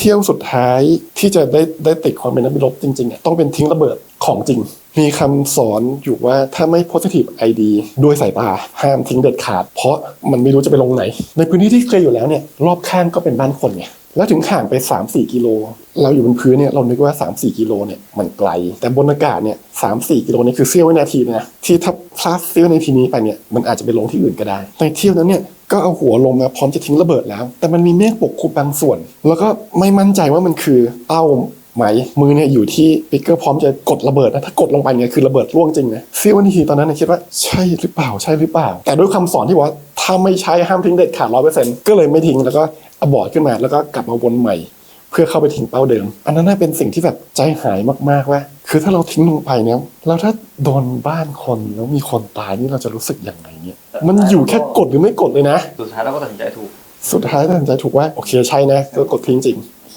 เที่ยวสุดท้ายที่จะได้ได้ติดความเป็นนักบินรบจริงๆเนี่ยต้องเป็นทิ้งระเบิดของจริง มีคำสอนอยู่ว่าถ้าไม่ positive ID ด้วยสายตาห้ามทิ้งเด็ดขาด เพราะมันไม่รู้จะไปลงไหน ในพื้นที่ที่เคยอยู่แล้วเนี่ยรอบข้างก็เป็นบ้านคนไง แล้วถึงห่างไป 3-4 กิโล เราอยู่บนพื้นเนี่ยเรานึกว่า 3-4 กิโลเนี่ยมันไกล แต่บนอากาศเนี่ย3-4กิโลเนี่ยคือเสี้ยววินาทีนะที่ถ้าพลาดเสี้ยววินาทีนี้ไปเนี่ยมันอาจจะไปลงที่อื่นก็ได้ในเที่ยวนั้นเนี่ยก็เอาหัวลงมาพร้อมจะทิ้งระเบิดแล้ว แต่มันมีเมฆปกคลุมบางส่วน แล้วก็ไม่มั่นใจว่ามันคือเป้าไหมมือเนี่ยอยู่ที่ปิกเกอร์พร้อมจะกดระเบิดนะถ้ากดลงไปเนี่ยคือระเบิดร่วงจริงนะเสี้ยววินาทีตอนนั้นเนยคิดว่าใช่หรือเปล่าใช่หรือเปล่า แต่ด้วยคำสอนที่บอกว่า ถ้าไม่ใช้ห้ามทิ้งเด็ดขาดร้อยเปอร์เซ็นต์ก็เลยไม่ทิ้งแล้วก็อบอร์ดขึ้นมาแล้วก็กลับมาวนใหม่ เพื่อเข้าไปทิ้งเป้าเดิม อันนั้นน่าเป็นสิ่งที่แบบใจหายมากๆว่า คือถ้าเราทิ้งลงไปเนี่ยแล้วถ้าโดนบ้านคนแล้วมีคนตายนี่เราจะรู้สึกยังไงเนี่ย มันอยู่แค่กดหรือไม่กดเลยนะ สุดท้ายเราก็ตัดสินใจถูก สุดท้ายตัดสินใจถูกว่าโอเคใช่นะก็กดทิ้งจริง